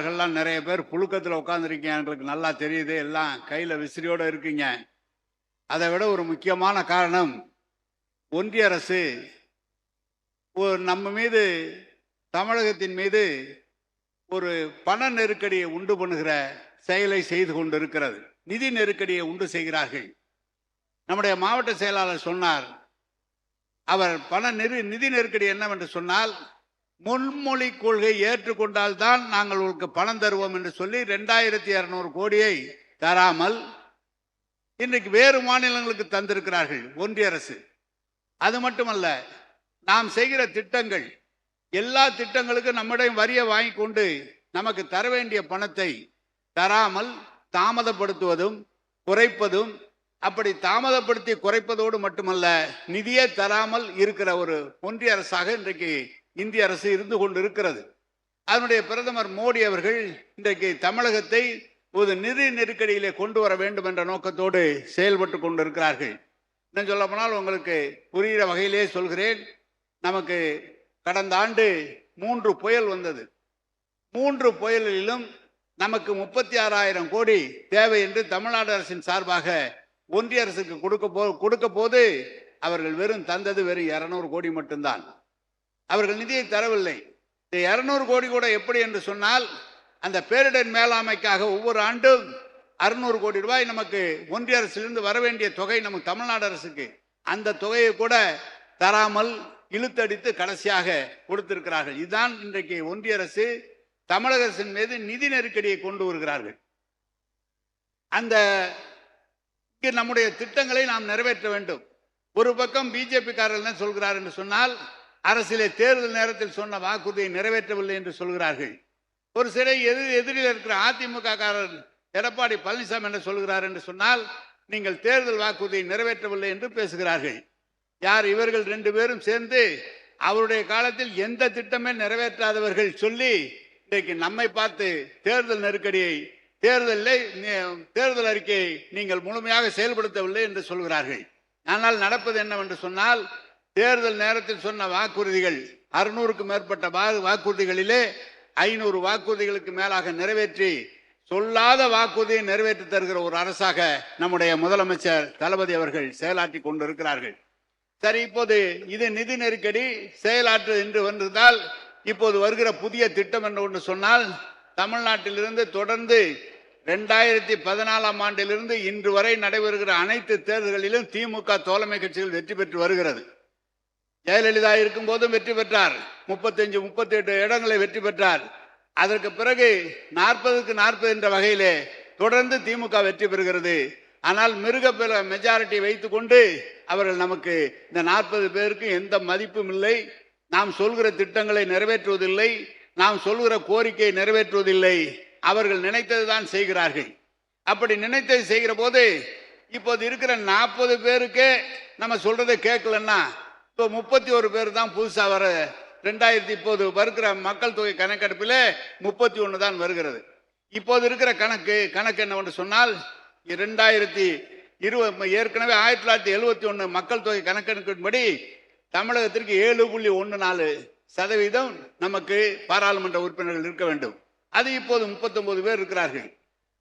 அவர்கள்லாம் நிறைய பேர் புழுக்கத்தில் உட்காந்துருக்கீங்க எங்களுக்கு நல்லா தெரியுது எல்லாம் கையில் விசிறியோடு இருக்கீங்க அதை விட ஒரு முக்கியமான காரணம் ஒன்றிய அரசு ஒரு நம்ம மீது தமிழகத்தின் மீது ஒரு பண நெருக்கடியை உண்டு பண்ணுகிற செயலை செய்து கொண்டிருக்கிறது நிதி நெருக்கடியை உண்டு செய்கிறார்கள் நம்முடைய மாவட்ட செயலாளர் சொன்னார் அவர் பண நெரு நிதி நெருக்கடி என்னவென்று சொன்னால் முன்மொழி கொள்கை ஏற்றுக்கொண்டால் தான் நாங்கள் உங்களுக்கு பணம் தருவோம் என்று சொல்லி ரெண்டாயிரத்தி இரநூறு கோடியை தராமல் இன்றைக்கு வேறு மாநிலங்களுக்கு தந்திருக்கிறார்கள் ஒன்றிய அரசு. அது மட்டுமல்ல நாம் செய்கிற திட்டங்கள் எல்லா திட்டங்களுக்கும் நம்மிடம் வரியை வாங்கி கொண்டு நமக்கு தர வேண்டிய பணத்தை தராமல் தாமதப்படுத்துவதும் குறைப்பதும் அப்படி தாமதப்படுத்தி குறைப்பதோடு மட்டுமல்ல நிதியே தராமல் இருக்கிற ஒரு ஒன்றிய அரசாக இன்றைக்கு இந்திய அரசு இருந்து கொண்டு இருக்கிறது அதனுடைய பிரதமர் மோடி அவர்கள் இன்றைக்கு தமிழகத்தை ஒரு நிதி நெருக்கடியிலே கொண்டு வர வேண்டும் என்ற நோக்கத்தோடு செயல்பட்டு கொண்டிருக்கிறார்கள். இன்னும் சொல்ல போனால் உங்களுக்கு புரிகிற வகையிலே சொல்கிறேன். நமக்கு கடந்த ஆண்டு மூன்று புயல் வந்தது. மூன்று புயலிலும் நமக்கு முப்பத்தி ஆறாயிரம் கோடி தேவை என்று தமிழ்நாடு அரசின் சார்பாக ஒன்றிய அரசுக்கு கொடுக்க போ கொடுக்க போது அவர்கள் வெறும் தந்தது வெறும் இரநூறு கோடி மட்டும்தான். அவர்கள் நிதியை தரவில்லை. இந்த இரநூறு கோடி கூட எப்படி என்று சொன்னால் அந்த பேரிடர் மேலாண்மைக்காக ஒவ்வொரு ஆண்டும் அறுநூறு கோடி ரூபாய் நமக்கு ஒன்றிய அரசிலிருந்து வர வேண்டிய தொகை நமக்கு தமிழ்நாடு அரசுக்கு. அந்த தொகையை கூட தராமல் இழுத்தடித்து கடைசியாக கொடுத்திருக்கிறார்கள். இதுதான் இன்றைக்கு ஒன்றிய அரசு தமிழக அரசின் மீது நிதி நெருக்கடியை கொண்டு வருகிறார்கள். அந்த நம்முடைய திட்டங்களை நாம் நிறைவேற்ற வேண்டும். ஒரு பக்கம் பிஜேபிக்காரர்கள் என்ன சொல்கிறார் என்று சொன்னால் அரசியலை தேர்தல் நேரத்தில் சொன்ன வாக்குறுதியை நிறைவேற்றவில்லை என்று சொல்கிறார்கள். ஒரு சிலை எதிர் எதிரில் இருக்கிற அதிமுக காரர் எடப்பாடி பழனிசாமி என்ன சொல்கிறார் என்று சொன்னால் நீங்கள் தேர்தல் வாக்குறுதியை நிறைவேற்றவில்லை என்று பேசுகிறார்கள். யார் இவர்கள் ரெண்டு பேரும் சேர்ந்து அவருடைய காலத்தில் எந்த திட்டமே நிறைவேற்றாதவர்கள் சொல்லி இன்றைக்கு நம்மை பார்த்து தேர்தல் நெருக்கடியை தேர்தலில் தேர்தல் அறிக்கையை நீங்கள் முழுமையாக செயல்படுத்தவில்லை என்று சொல்கிறார்கள். ஆனால் நடப்பது என்னவென்று சொன்னால் தேர்தல் நேரத்தில் சொன்ன வாக்குறுதிகள் அறுநூறுக்கு மேற்பட்ட வாக்குறுதிகளிலே ஐநூறு வாக்குறுதிகளுக்கு மேலாக நிறைவேற்றி சொல்லாத வாக்குறுதியை நிறைவேற்றி தருகிற ஒரு அரசாக நம்முடைய முதலமைச்சர் தளபதி அவர்கள் செயலாற்றி கொண்டிருக்கிறார்கள். சரி இப்போது இது நிதி நெருக்கடி செயலாற்று என்று வந்திருந்தால் இப்போது வருகிற புதிய திட்டம் என்று ஒன்று சொன்னால் தமிழ்நாட்டிலிருந்து தொடர்ந்து ரெண்டாயிரத்தி பதினாலாம் ஆண்டிலிருந்து இன்று வரை நடைபெறுகிற அனைத்து தேர்தல்களிலும் திமுக தோழமை கட்சிகள் வெற்றி பெற்று வருகிறது. ஜெயலலிதா இருக்கும் போதும் வெற்றி பெற்றார். முப்பத்தஞ்சு முப்பத்தி எட்டு இடங்களை வெற்றி பெற்றார். அதற்கு பிறகு நாற்பதுக்கு நாற்பது என்ற வகையிலே தொடர்ந்து திமுக வெற்றி பெறுகிறது. ஆனால் மிருக மெஜாரிட்டி வைத்துக்கொண்டு அவர்கள் நமக்கு இந்த நாற்பது பேருக்கு எந்த மதிப்பும் இல்லை. நாம் சொல்கிற திட்டங்களை நிறைவேற்றுவதில்லை. நாம் சொல்கிற கோரிக்கையை நிறைவேற்றுவதில்லை. அவர்கள் நினைத்தது தான் செய்கிறார்கள். அப்படி நினைத்தது செய்கிற போது இப்போது இருக்கிற நாற்பது பேருக்கே நம்ம சொல்றதை கேட்கலன்னா இப்போ முப்பத்தி ஒரு பேர் தான் புதுசாக வர ரெண்டாயிரத்தி இப்போது வருகிற மக்கள் தொகை கணக்கெடுப்பில் முப்பத்தி ஒன்று தான் வருகிறது. இப்போது இருக்கிற கணக்கு கணக்கு என்னவென்று சொன்னால் இரண்டாயிரத்தி இருபது ஏற்கனவே ஆயிரத்தி தொள்ளாயிரத்தி எழுபத்தி ஒன்று மக்கள் தொகை கணக்கெடுப்பின்படி தமிழகத்திற்கு ஏழு புள்ளி ஒன்று நாலு சதவீதம் நமக்கு பாராளுமன்ற உறுப்பினர்கள் இருக்க வேண்டும். அது இப்போது முப்பத்தொன்பது பேர் இருக்கிறார்கள்.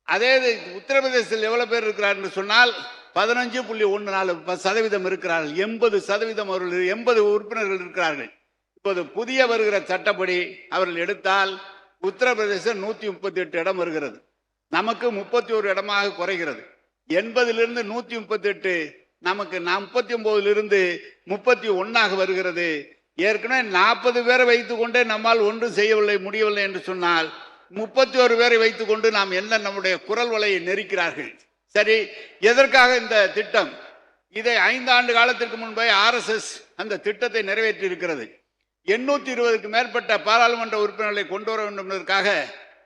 அதே இது உத்தரப்பிரதேசத்தில் எவ்வளோ பேர் இருக்கிறார் என்று சொன்னால் பதினஞ்சு புள்ளி ஒன்று நாலு ப- சதவீதம் இருக்கிறார்கள். எண்பது சதவீதம் அவர்கள் எண்பது உறுப்பினர்கள் இருக்கிறார்கள். இப்போது புதிய வருகிற சட்டப்படி அவர்கள் எடுத்தால் உத்தரப்பிரதேசம் நூத்தி முப்பத்தி எட்டு இடம் வருகிறது. நமக்கு முப்பத்தி ஒரு இடமாக குறைகிறது. எண்பதிலிருந்து நூத்தி முப்பத்தி எட்டு நமக்கு முப்பத்தி ஒன்பதிலிருந்து முப்பத்தி ஒன்னாக வருகிறது. ஏற்கனவே நாற்பது பேரை வைத்துக்கொண்டே நம்மால் ஒன்றும் செய்யவில்லை முடியவில்லை என்று சொன்னால் முப்பத்தி ஒரு பேரை வைத்துக்கொண்டு நாம் என்ன நம்முடைய குரல் வலையை நெரிக்கிறார்கள்? சரி எதற்காக இந்த திட்டம்? இதை ஐந்து ஆண்டு காலத்திற்கு முன்பே ஆர்எஸ்எஸ் அந்த திட்டத்தை நிறைவேற்றி இருக்கிறது எண்ணூத்தி இருபதுக்கு மேற்பட்ட பாராளுமன்ற உறுப்பினர்களை கொண்டு வர வேண்டும் என்பதற்காக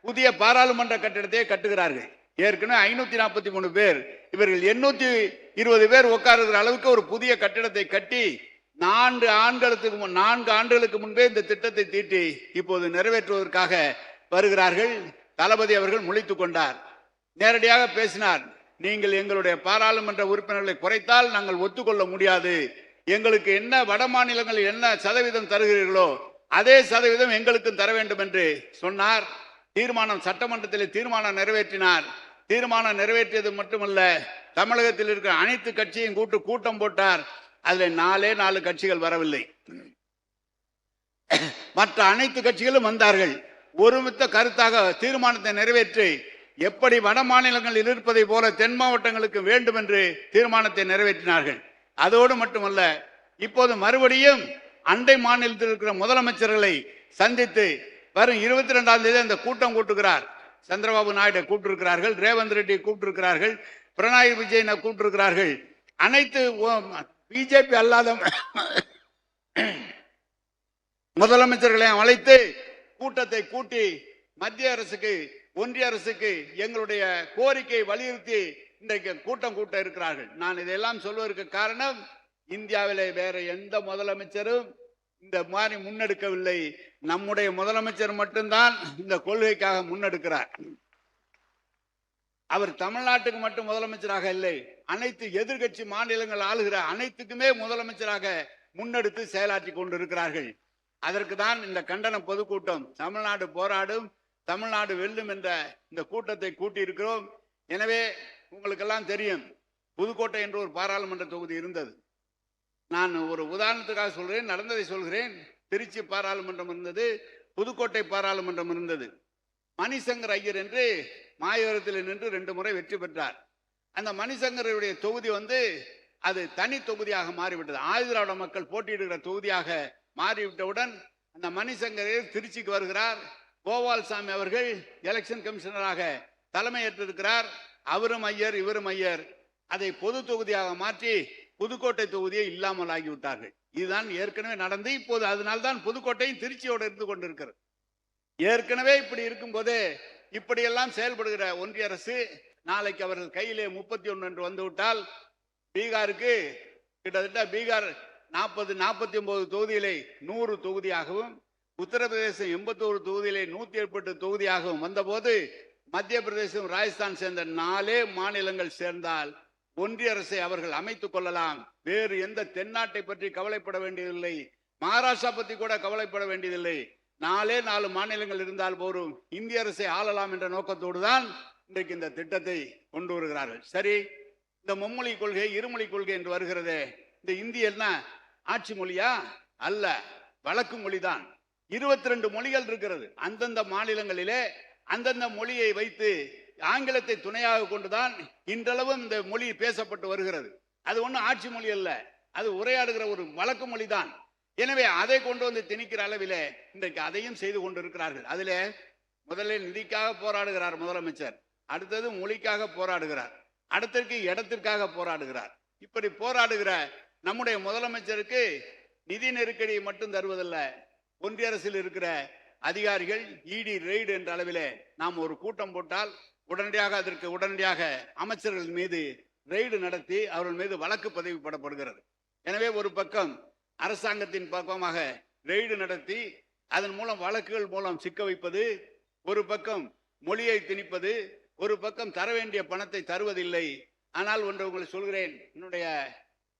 புதிய பாராளுமன்ற கட்டிடத்தை கட்டுகிறார்கள். ஏற்கனவே ஐநூத்தி நாற்பத்தி மூணு பேர். இவர்கள் எண்ணூத்தி இருபது பேர் உட்காருகிற அளவுக்கு ஒரு புதிய கட்டிடத்தை கட்டி நான்கு ஆண்களுக்கு முன் நான்கு ஆண்டுகளுக்கு முன்பே இந்த திட்டத்தை தீட்டி இப்போது நிறைவேற்றுவதற்காக வருகிறார்கள். தளபதி அவர்கள் முழித்து கொண்டார். நேரடியாக பேசினார். நீங்கள் எங்களுடைய பாராளுமன்ற உறுப்பினர்களை குறைத்தால் நாங்கள் ஒத்துக்கொள்ள முடியாது. எங்களுக்கு என்ன வட மாநிலங்களில் என்ன சதவீதம் தருகிறீர்களோ அதே சதவீதம் எங்களுக்கும் தர வேண்டும் என்று சொன்னார். தீர்மானம் சட்டமன்றத்தில் தீர்மானம் நிறைவேற்றினார். தீர்மானம் நிறைவேற்றியது மட்டுமல்ல தமிழகத்தில் இருக்கிற அனைத்து கட்சியும் கூட்டு கூட்டம் போட்டார். அதில் நாலே நாலு கட்சிகள் வரவில்லை. மற்ற அனைத்து கட்சிகளும் வந்தார்கள். ஒருமித்த கருத்தாக தீர்மானத்தை நிறைவேற்றி எப்படி வட மாநிலங்களில் இருப்பதை போல தென் மாவட்டங்களுக்கு வேண்டும் என்று தீர்மானத்தை நிறைவேற்றினார்கள். அதோடு மட்டுமல்ல இப்போது மறுபடியும் அண்டை மாநிலத்தில் இருக்கிற முதலமைச்சர்களை சந்தித்து வரும் இருபத்தி ரெண்டாம் தேதி அந்த கூட்டம் கூட்டுகிறார். சந்திரபாபு நாயுடு கூப்பிட்டிருக்கிறார்கள் ரேவந்த் ரெட்டி கூப்பிட்டிருக்கிறார்கள் பிரணாய் விஜயனை கூப்பிட்டிருக்கிறார்கள் அனைத்து பிஜேபி அல்லாத முதலமைச்சர்களையும் அழைத்து கூட்டத்தை கூட்டி மத்திய அரசுக்கு ஒன்றிய அரசுக்கு எங்களுடைய கோரிக்கை வலியுறுத்தி இன்றைக்கு கூட்டம் கூட்ட இருக்கிறார்கள். நான் இதையெல்லாம் சொல்வதற்கு காரணம் இந்தியாவிலே வேற எந்த முதலமைச்சரும் இந்த மாதிரி முன்னெடுக்கவில்லை. நம்முடைய முதலமைச்சர் மட்டும்தான் இந்த கொள்கைக்காக முன்னெடுக்கிறார். அவர் தமிழ்நாட்டுக்கு மட்டும் முதலமைச்சராக இல்லை அனைத்து எதிர்க்கட்சி மாநிலங்கள் ஆளுகிற அனைத்துக்குமே முதலமைச்சராக முன்னெடுத்து செயலாற்றி கொண்டிருக்கிறார்கள். அதற்கு தான் இந்த கண்டன பொதுக்கூட்டம் தமிழ்நாடு போராடும் தமிழ்நாடு வெல்லும் என்ற இந்த கூட்டத்தை கூட்டியிருக்கிறோம். எனவே உங்களுக்கெல்லாம் தெரியும் புதுக்கோட்டை என்ற ஒரு பாராளுமன்ற தொகுதி இருந்தது. நான் ஒரு உதாரணத்துக்காக சொல்கிறேன் நடந்ததை சொல்கிறேன். திருச்சி பாராளுமன்றம் இருந்தது புதுக்கோட்டை பாராளுமன்றம் இருந்தது. மணிசங்கர் ஐயர் என்று மாயவரத்தில் நின்று ரெண்டு முறை வெற்றி பெற்றார். அந்த மணிசங்கருடைய தொகுதி வந்து அது தனி தொகுதியாக மாறிவிட்டது. ஆதிதிராவிட மக்கள் போட்டியிடுகிற தொகுதியாக மாறிவிட்டவுடன் அந்த மணிசங்கரே திருச்சிக்கு வருகிறார். கோபால்சாமி அவர்கள் எலெக்ஷன் கமிஷனராக தலைமையேற்றிருக்கிறார். அவரும் ஐயர் இவரும் ஐயர். அதை பொது தொகுதியாக மாற்றி புதுக்கோட்டை தொகுதியை இல்லாமல் ஆகிவிட்டார்கள். இதுதான் ஏற்கனவே நடந்து இப்போது அதனால்தான் புதுக்கோட்டையும் திருச்சியோடு இருந்து கொண்டிருக்கிறது. ஏற்கனவே இப்படி இருக்கும்போது இப்படியெல்லாம் செயல்படுகிற ஒன்றிய அரசு நாளைக்கு அவர்கள் கையிலே முப்பத்தி ஒன்று என்று வந்துவிட்டால் பீகாருக்கு கிட்டத்தட்ட பீகார் நாற்பது நாற்பத்தி ஒன்பது தொகுதியிலே நூறு தொகுதியாகவும் உத்தரப்பிரதேசம் எண்பத்தோரு தொகுதியிலே நூத்தி எட்டு தொகுதியாகவும் வந்தபோது மத்திய பிரதேசம் ராஜஸ்தான் சேர்ந்த நாலே மாநிலங்கள் சேர்ந்தால் ஒன்றிய அரசை அவர்கள் அமைத்துக் கொள்ளலாம். வேறு எந்த தென்னாட்டை பற்றி கவலைப்பட வேண்டியதில்லை. மகாராஷ்டிரா பற்றி கூட கவலைப்பட வேண்டியதில்லை. நாலே நாலு மாநிலங்கள் இருந்தால் போரும். இந்திய அரசை ஆளலாம் என்ற நோக்கத்தோடு தான் இன்றைக்கு இந்த திட்டத்தை கொண்டு வருகிறார்கள். சரி இந்த மும்மொழி கொள்கை இருமொழி கொள்கை என்று வருகிறதே. இந்த இந்தி என்ன? ஆட்சி மொழியா? அல்ல வழக்கு மொழிதான். இருபத்தி ரெண்டு மொழிகள் இருக்கிறது. அந்தந்த மாநிலங்களிலே அந்தந்த மொழியை வைத்து ஆங்கிலத்தை துணையாக கொண்டுதான் இன்றளவும் இந்த மொழி பேசப்பட்டு வருகிறது. அது ஒன்றும் ஆட்சி மொழி அல்ல. அது உரையாடுகிற ஒரு வழக்கு மொழி தான் எனவே அதை கொண்டு வந்து திணிக்கிற அளவிலே இன்றைக்கு அதையும் செய்து கொண்டிருக்கிறார்கள். அதில் முதலில் நிதிக்காக போராடுகிறார் முதலமைச்சர். அடுத்தது மொழிக்காக போராடுகிறார். அடுத்திற்கு இடத்திற்காக போராடுகிறார். இப்படி போராடுகிற நம்முடைய முதலமைச்சருக்கு நிதி நெருக்கடியை மட்டும் தருவதில்லை. ஒன்றிய அரசில் இருக்கிற அதிகாரிகள் இடி ரெய்டு என்ற அளவிலே நாம் ஒரு கூட்டம் போட்டால் உடனடியாக அதற்கு உடனடியாக அமைச்சர்கள் மீது ரெய்டு நடத்தி அவர்கள் மீது வழக்கு பதிவு எனவே ஒரு பக்கம் அரசாங்கத்தின் பக்கமாக ரெய்டு நடத்தி அதன் மூலம் வழக்குகள் மூலம் சிக்க வைப்பது ஒரு பக்கம் மொழியை திணிப்பது ஒரு பக்கம் தர வேண்டிய பணத்தை தருவதில்லை. ஆனால் ஒன்று உங்களை சொல்கிறேன். என்னுடைய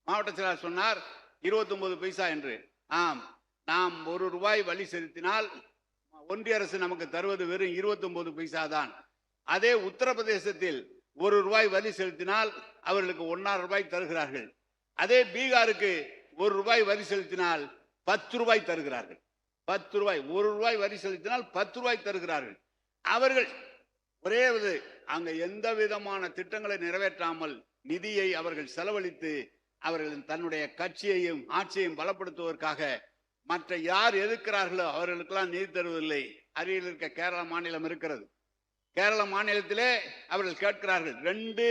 மாவட்ட செயலாளர் சொன்னார் 29 பைசா என்று. ஆம் நாம் ஒரு ரூபாய் வழி செலுத்தினால் ஒன்றிய அரசு நமக்கு தருவது வெறும் 29 பைசா தான் அதே உத்தரப்பிரதேசத்தில் ஒரு ரூபாய் வரி செலுத்தினால் அவர்களுக்கு ஒன்னாறு ரூபாய் தருகிறார்கள். அதே பீகாருக்கு ஒரு ரூபாய் வரி செலுத்தினால் பத்து ரூபாய் தருகிறார்கள். பத்து ரூபாய் ஒரு ரூபாய் வரி செலுத்தினால் பத்து ரூபாய் தருகிறார்கள். அவர்கள் ஒரே இது அங்க எந்த விதமான திட்டங்களை நிறைவேற்றாமல் நிதியை அவர்கள் செலவழித்து அவர்கள் தன்னுடைய கட்சியையும் ஆட்சியையும் பலப்படுத்துவதற்காக மற்ற யார் எதிர்க்கிறார்களோ அவர்களுக்கெல்லாம் நீதி தருவதில்லை. அருகில் இருக்க கேரள மாநிலம் இருக்கிறது. கேரள மாநிலத்திலே அவர்கள் கேட்கிறார்கள். ரெண்டு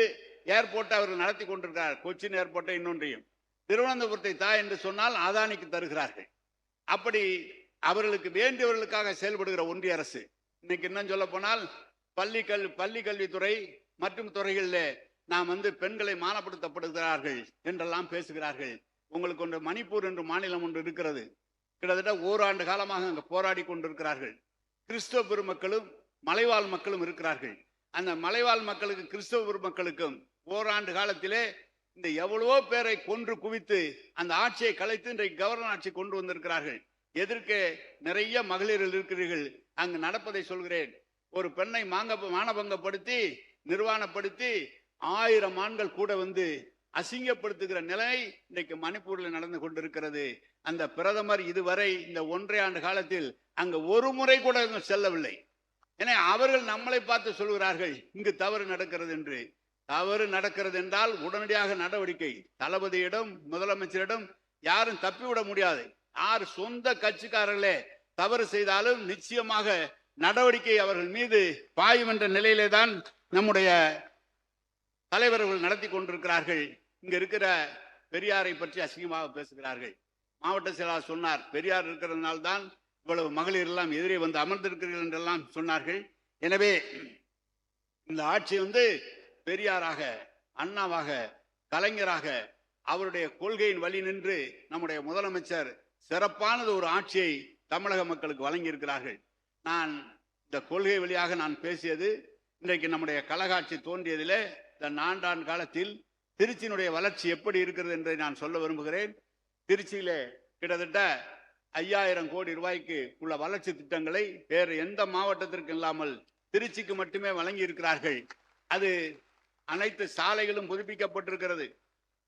ஏர்போர்ட்டை அவர்கள் நடத்தி கொண்டிருக்கிறார் கொச்சின் ஏர்போர்ட்டை இன்னொன்றையும். திருவனந்தபுரத்தை தா என்று சொன்னால் அதானிக்கு தருகிறார்கள். அப்படி அவர்களுக்கு வேண்டியவர்களுக்காக செயல்படுகிற ஒன்றிய அரசு. இன்னைக்கு இன்னும் சொல்ல போனால் பள்ளி கல் பள்ளி கல்வித்துறை மற்றும் துறைகளிலே நாம் வந்து பெண்களை மானப்படுத்தப்படுகிறார்கள் என்றெல்லாம் பேசுகிறார்கள். உங்களுக்கு ஒன்று மணிப்பூர் என்று மாநிலம் ஒன்று இருக்கிறது. கிட்டத்தட்ட ஓராண்டு காலமாக அங்கே போராடி கொண்டிருக்கிறார்கள். கிறிஸ்தவ பெருமக்களும் மலைவாழ் மக்களும் இருக்கிறார்கள். அந்த மலைவாழ் மக்களுக்கு கிறிஸ்தவ பெருமக்களுக்கும் ஓராண்டு காலத்திலே இந்த எவ்வளவோ பேரை கொன்று குவித்து அந்த ஆட்சியை கலைத்து இன்றைக்கு கவர்னர் ஆட்சி கொண்டு வந்திருக்கிறார்கள். எதிர்க்க நிறைய மகளிர்கள் இருக்கிறீர்கள். அங்கு நடப்பதை சொல்கிறேன். ஒரு பெண்ணை மாங்க மானபங்கப்படுத்தி நிர்வாணப்படுத்தி ஆயிரம் ஆண்கள் கூட வந்து அசிங்கப்படுத்துகிற நிலை இன்றைக்கு மணிப்பூரில் நடந்து கொண்டிருக்கிறது. அந்த பிரதமர் இதுவரை இந்த ஒன்றரை ஆண்டு காலத்தில் அங்கு ஒரு முறை கூட அங்கு செல்லவில்லை. ஏன்னா அவர்கள் நம்மளை பார்த்து சொல்கிறார்கள் இங்கு தவறு நடக்கிறது என்று. தவறு நடக்கிறது என்றால் உடனடியாக நடவடிக்கை. தளபதியிடம் முதலமைச்சரிடம் யாரும் தப்பிவிட முடியாது. யார் சொந்த கட்சிக்காரர்களே தவறு செய்தாலும் நிச்சயமாக நடவடிக்கை அவர்கள் மீது பாயும் என்ற நிலையிலே தான் நம்முடைய தலைவர்கள் நடத்தி கொண்டிருக்கிறார்கள். இங்க இருக்கிற பெரியாரை பற்றி அசிங்கமாக பேசுகிறார்கள். மாவட்ட செயலாளர் சொன்னார் பெரியார் இருக்கிறதுனால தான் இவ்வளவு மகளிர் எல்லாம் எதிரே வந்து அமர்ந்திருக்கிறீர்கள் என்றெல்லாம் சொன்னார்கள். எனவே இந்த ஆட்சி வந்து பெரியாராக அண்ணாவாக கலைஞராக அவருடைய கொள்கையின் வழி நின்று நம்முடைய முதலமைச்சர் சிறப்பானது ஒரு ஆட்சியை தமிழக மக்களுக்கு வழங்கி இருக்கிறார்கள் நான் இந்த கொள்கை வழியாக நான் பேசியது இன்றைக்கு நம்முடைய கழகாட்சி தோன்றியதிலே இந்த நான்காண்டு காலத்தில் திருச்சியினுடைய வளர்ச்சி எப்படி இருக்கிறது என்பதை நான் சொல்ல விரும்புகிறேன். திருச்சியிலே கிட்டத்தட்ட ஐயாயிரம் கோடி ரூபாய்க்கு உள்ள வளர்ச்சி திட்டங்களை வேறு எந்த மாவட்டத்திற்கும் இல்லாமல் திருச்சிக்கு மட்டுமே வழங்கி இருக்கிறார்கள் அது அனைத்து சாலைகளும் புதுப்பிக்கப்பட்டிருக்கிறது.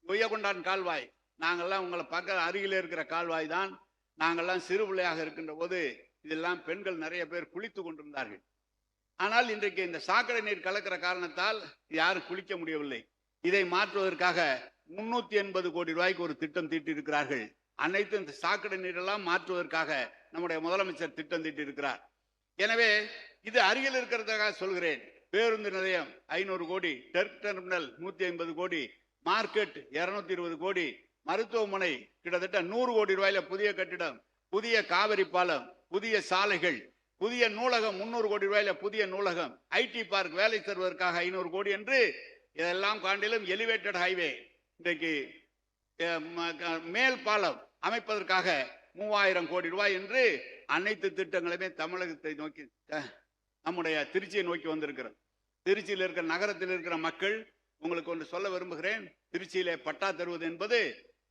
கொய்யகொண்டான் கால்வாய் நாங்கள்லாம் உங்களை பக்க அருகிலே இருக்கிற கால்வாய் தான். நாங்கெல்லாம் சிறு பிள்ளையாக இருக்கின்ற போது இதெல்லாம் பெண்கள் நிறைய பேர் குளித்து கொண்டிருந்தார்கள். ஆனால் இன்றைக்கு இந்த சாக்கடை நீர் கலக்கிற காரணத்தால் யாரும் குளிக்க முடியவில்லை. இதை மாற்றுவதற்காக முன்னூத்தி எண்பது கோடி ரூபாய்க்கு ஒரு திட்டம் தீட்டியிருக்கிறார்கள். அனைத்து இந்த சாக்கடை நீரெல்லாம் மாற்றுவதற்காக நம்முடைய முதலமைச்சர் திட்டம் தீட்டியிருக்கிறார். எனவே இது அருகில் இருக்கிறதுக்காக சொல்கிறேன். பேருந்து நிலையம் ஐநூறு கோடி டெர்க் டெர்மினல் நூத்தி ஐம்பது கோடி மார்க்கெட் இருநூத்தி இருபது கோடி மருத்துவமனை கிட்டத்தட்ட நூறு கோடி ரூபாயில புதிய கட்டிடம் புதிய காவிரி பாலம் புதிய சாலைகள் புதிய நூலகம் முன்னூறு கோடி ரூபாயில புதிய நூலகம் ஐடி பார்க் வேலை தருவதற்காக ஐநூறு கோடி என்று இதெல்லாம் காண்டிலும் எலிவேட்டட் ஹைவே இன்றைக்கு மேல் பாலம் அமைப்பதற்காக மூவாயிரம் கோடி ரூபாய் என்று அனைத்து திட்டங்களுமே தமிழகத்தை நோக்கி நம்முடைய திருச்சியை நோக்கி வந்திருக்கிறது. திருச்சியில் இருக்கிற நகரத்தில் இருக்கிற மக்கள் உங்களுக்கு ஒன்று சொல்ல விரும்புகிறேன். திருச்சியிலே பட்டா தருவது என்பது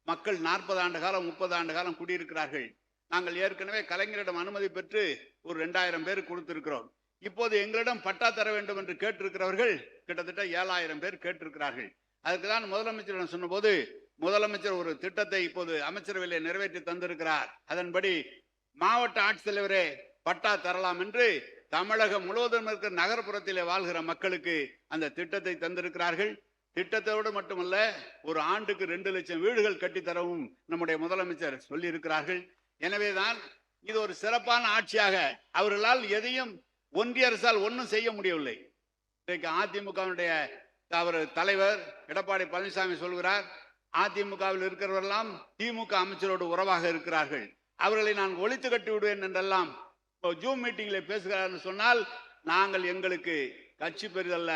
மக்கள் நாற்பது ஆண்டு காலம் முப்பது ஆண்டு காலம் குடியிருக்கிறார்கள். நாங்கள் ஏற்கனவே கலைஞரிடம் அனுமதி பெற்று ஒரு ரெண்டாயிரம் பேர் கொடுத்திருக்கிறோம். இப்போது எங்களிடம் பட்டா தர வேண்டும் என்று கேட்டிருக்கிறவர்கள் கிட்டத்தட்ட ஏழாயிரம் பேர் கேட்டிருக்கிறார்கள். அதுக்கு தான் முதலமைச்சரிடம் சொன்னபோது முதலமைச்சர் ஒரு திட்டத்தை இப்போது அமைச்சரவையிலே நிறைவேற்றி தந்திருக்கிறார். அதன்படி மாவட்ட ஆட்சித்தலைவரே பட்டா தரலாம் என்று தமிழகம் முழுவதும் இருக்கிற நகர்ப்புறத்திலே வாழ்கிற மக்களுக்கு அந்த திட்டத்தை தந்திருக்கிறார்கள். திட்டத்தோடு மட்டுமல்ல ஒரு ஆண்டுக்கு ரெண்டு லட்சம் வீடுகள் கட்டித்தரவும் நம்முடைய முதலமைச்சர் சொல்லி இருக்கிறார்கள் எனவேதான் இது ஒரு சிறப்பான ஆட்சியாக அவர்களால் எதையும் ஒன்றிய அரசால் ஒன்றும் செய்ய முடியவில்லை. இன்றைக்கு அதிமுகவினுடைய அவர் தலைவர் எடப்பாடி பழனிசாமி சொல்கிறார் அதிமுகவில் இருக்கிறவரெல்லாம் திமுக அமைச்சரோடு உறவாக இருக்கிறார்கள். அவர்களை நான் ஒழித்து கட்டி விடுவேன் என்றெல்லாம் ஜூம் மீட்டிங்கில் பேசுகிறார்னு சொன்னால் நாங்கள் எங்களுக்கு கட்சி பெரிதல்ல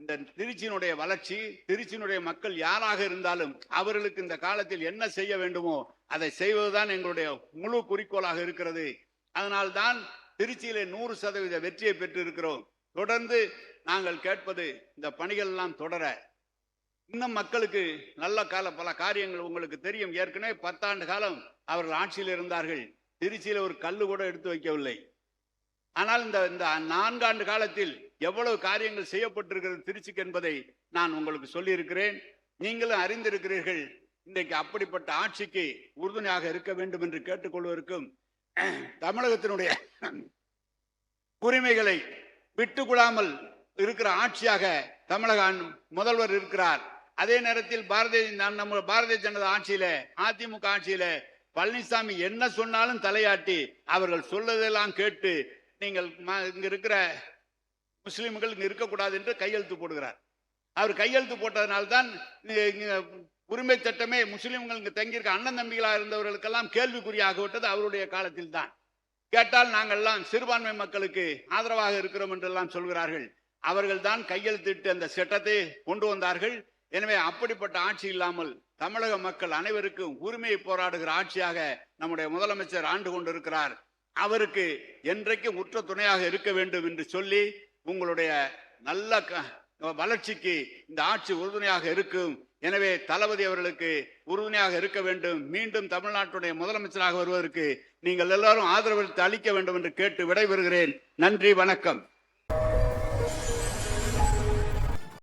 இந்த திருச்சியினுடைய வளர்ச்சி திருச்சியினுடைய மக்கள் யாராக இருந்தாலும் அவர்களுக்கு இந்த காலத்தில் என்ன செய்ய வேண்டுமோ அதை செய்வதுதான் எங்களுடைய முழு குறிக்கோளாக இருக்கிறது. அதனால்தான் திருச்சியிலே நூறு சதவீத வெற்றியை பெற்று இருக்கிறோம் தொடர்ந்து நாங்கள் கேட்பது இந்த பணிகள் எல்லாம் தொடர. இன்னும் மக்களுக்கு நல்ல கால பல காரியங்கள் உங்களுக்கு தெரியும். ஏற்கனவே பத்தாண்டு காலம் அவர்கள் ஆட்சியில் இருந்தார்கள். திருச்சியில் ஒரு கல்லு கூட எடுத்து வைக்கவில்லை. ஆனால் இந்த இந்த நான்காண்டு காலத்தில் எவ்வளவு காரியங்கள் செய்யப்பட்டிருக்கிறது திருச்சிக்கு என்பதை நான் உங்களுக்கு சொல்லியிருக்கிறேன். நீங்களும் அறிந்திருக்கிறீர்கள் இன்றைக்கு அப்படிப்பட்ட ஆட்சிக்கு உறுதுணையாக இருக்க வேண்டும் என்று கேட்டுக்கொள்வதற்கும் தமிழகத்தினுடைய உரிமைகளை விட்டுக்கொடாமல் இருக்கிற ஆட்சியாக தமிழக முதல்வர் இருக்கிறார். அதே நேரத்தில் பாரதிய நம்ம பாரதிய ஜனதா ஆட்சியில அதிமுக ஆட்சியில பழனிசாமி என்ன சொன்னாலும் தலையாட்டி அவர்கள் சொல்லதெல்லாம் கேட்டு நீங்கள் இங்க இருக்கிற முஸ்லிம்கள் இங்க இருக்கக்கூடாது என்று கையெழுத்து போடுகிறார். அவர் கையெழுத்து போட்டதனால்தான் இங்க- உரிமை சட்டமே முஸ்லிம்கள் இங்க தங்கியிருக்க அண்ணன் தம்பிகளா இருந்தவர்களுக்கெல்லாம் கேள்விக்குறியாக விட்டது அவருடைய காலத்தில் தான் கேட்டால் நாங்கள்லாம் சிறுபான்மை மக்களுக்கு ஆதரவாக இருக்கிறோம் என்றெல்லாம் சொல்கிறார்கள். அவர்கள் தான் கையெழுத்திட்டு அந்த சட்டத்தை கொண்டு வந்தார்கள். எனவே அப்படிப்பட்ட ஆட்சி இல்லாமல் தமிழக மக்கள் அனைவருக்கும் உரிமையை போராடுகிற ஆட்சியாக நம்முடைய முதலமைச்சர் ஆண்டு கொண்டிருக்கிறார். அவருக்கு என்றைக்கும் உற்ற துணையாக இருக்க வேண்டும் என்று சொல்லி உங்களுடைய நல்ல க- வளர்ச்சிக்கு இந்த ஆட்சி உறுதுணையாக இருக்கும். எனவே தளபதி அவர்களுக்கு உறுதுணையாக இருக்க வேண்டும். மீண்டும் தமிழ்நாட்டுடைய முதலமைச்சராக வருவதற்கு நீங்கள் எல்லாரும் ஆதரவு அளிக்க வேண்டும் என்று கேட்டு விடைபெறுகிறேன். நன்றி வணக்கம்.